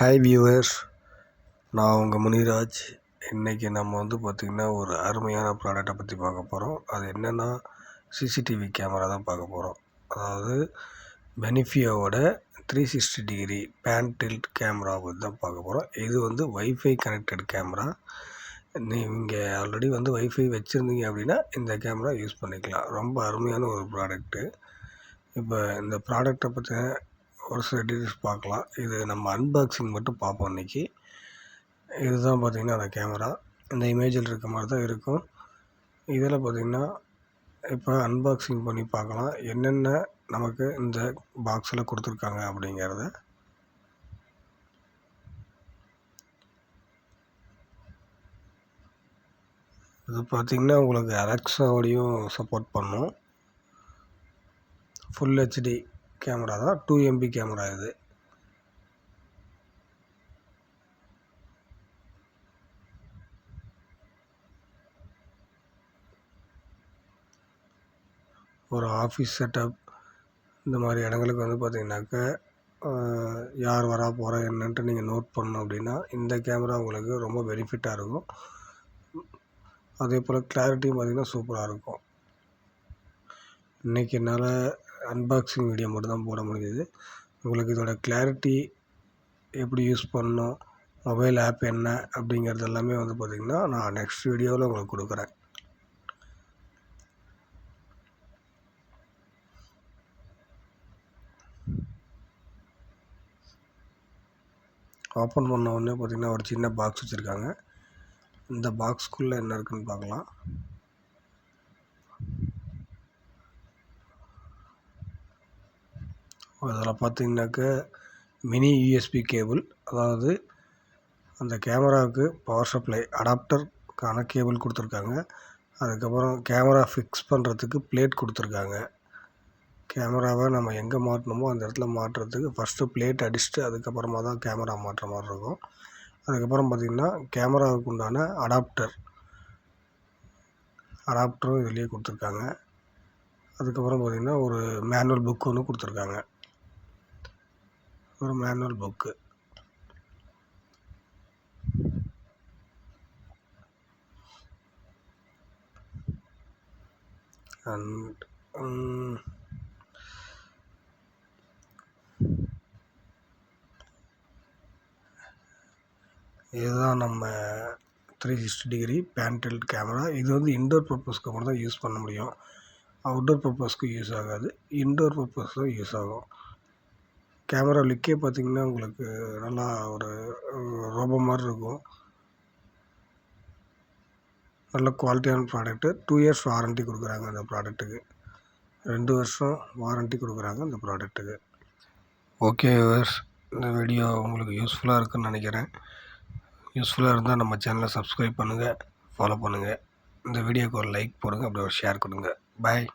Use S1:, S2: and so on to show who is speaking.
S1: Hi viewers நான் உங்கள் முனிராஜ். இன்றைக்கி நம்ம வந்து பார்த்திங்கன்னா ஒரு அருமையான ப்ராடக்டை பற்றி பார்க்க போகிறோம் அது என்னென்னா சிசிடிவி கேமரா தான் பார்க்க போகிறோம் அதாவது பெனிஃபியோவோட three sixty degree pan tilt camera பற்றி தான் பார்க்க போகிறோம் இது வந்து வைஃபை கனெக்டட் கேமரா நீங்கள் ஆல்ரெடி வந்து வைஃபை வச்சுருந்தீங்க அப்படின்னா இந்த கேமரா யூஸ் பண்ணிக்கலாம். ரொம்ப அருமையான ஒரு ப்ராடக்ட்டு இப்போ இந்த ப்ராடக்டை பற்றின ஒரு சில டீட்டெயில்ஸ் பார்க்கலாம். இது நம்ம அன்பாக்சிங் மட்டும் பார்ப்போம் இன்றைக்கி இதுதான் பார்த்திங்கன்னா அந்த கேமரா இந்த இமேஜில் இருக்க மாதிரி தான் இருக்கும். இதில் பார்த்திங்கன்னா இப்போ அன்பாக்சிங் பண்ணி பார்க்கலாம். என்னென்ன நமக்கு இந்த பாக்ஸில் கொடுத்துருக்காங்க அப்படிங்கிறத. இது பார்த்திங்கன்னா உங்களுக்கு அலெக்ஸாவோடையும் சப்போர்ட் பண்ணும். ஃபுல் ஹெச்டி கேமரா தான். டூ எம்பி கேமரா இது. ஒரு ஆஃபீஸ் செட்டப் இந்த மாதிரி இடங்களுக்கு வந்து பார்த்திங்கனாக்க யார் வரா போகிறா என்னன்ட்டு நீங்கள் நோட் பண்ணணும் அப்படின்னா இந்த கேமரா உங்களுக்கு ரொம்ப பெனிஃபிட்டாக இருக்கும். அதே போல் கிளாரிட்டியும் பார்த்திங்கன்னா சூப்பராக இருக்கும். இன்றைக்கி என்னால் அன்பாக்சிங் வீடியோ மட்டும் தான் போட முடியுது உங்களுக்கு இதோட கிளாரிட்டி எப்படி யூஸ் பண்ணணும் மொபைல் ஆப் என்ன அப்படிங்கிறது எல்லாமே வந்து பார்த்திங்கன்னா நான் நெக்ஸ்ட் வீடியோவில் உங்களுக்கு கொடுக்குறேன். ஓப்பன் பண்ண உடனே பார்த்திங்கன்னா ஒரு சின்ன பாக்ஸ் வச்சுருக்காங்க. இந்த பாக்ஸ்க்குள்ளே என்ன இருக்குதுன்னு பார்க்கலாம். அதில் பார்த்தீங்கன்னாக்க மினி யூஎஸ்பி கேபிள். அதாவது அந்த கேமராவுக்கு பவர் சப்ளை அடாப்டருக்கான கேபிள் கொடுத்துருக்காங்க. அதுக்கப்புறம் கேமரா ஃபிக்ஸ் பண்ணுறதுக்கு பிளேட் கொடுத்துருக்காங்க. கேமராவை நம்ம எங்கே மாட்டணுமோ அந்த இடத்துல மாட்டுறதுக்கு ஃபஸ்ட்டு பிளேட் அடிச்சுட்டு அதுக்கப்புறமா தான் கேமரா மாட்டுற மாதிரி இருக்கும். அதுக்கப்புறம் பார்த்திங்கன்னா கேமராவுக்கு உண்டான அடாப்டர் அடாப்டரும் இதுலேயே கொடுத்துருக்காங்க. அதுக்கப்புறம் பார்த்திங்கன்னா ஒரு மேனுவல் புக் ஒன்று கொடுத்துருக்காங்க. ஒரு மேனுவல் புக்கு அண்ட் இதுதான் நம்ம three sixty degree pan tilt camera இது வந்து இன்டோர் பர்பஸ்க்கு மட்டும் தான் யூஸ் பண்ண முடியும். அவுட்டோர் பர்பஸ்க்கு யூஸ் ஆகாது. இன்டோர் பர்பஸ் தான் யூஸ் ஆகும். கேமரா லுக்கே பார்த்திங்கன்னா உங்களுக்கு நல்லா ஒரு ரோபோ மாதிரி இருக்கும். நல்ல குவாலிட்டியான ப்ராடக்ட்டு. டூ இயர்ஸ் வாரண்ட்டி கொடுக்குறாங்க அந்த ப்ராடக்ட்டுக்கு. ரெண்டு வருஷம் வாரண்ட்டி கொடுக்குறாங்க அந்த ப்ராடக்ட்டுக்கு. ஓகே வியூவர்ஸ் இந்த வீடியோ உங்களுக்கு யூஸ்ஃபுல்லாக இருக்குன்னு நினைக்கிறேன். யூஸ்ஃபுல்லாக இருந்தால் நம்ம சேனலை சப்ஸ்கிரைப் பண்ணுங்கள் ஃபாலோ பண்ணுங்கள் இந்த வீடியோக்கு ஒரு லைக் போடுங்க அப்படியே ஒரு ஷேர் கொடுங்க. பாய்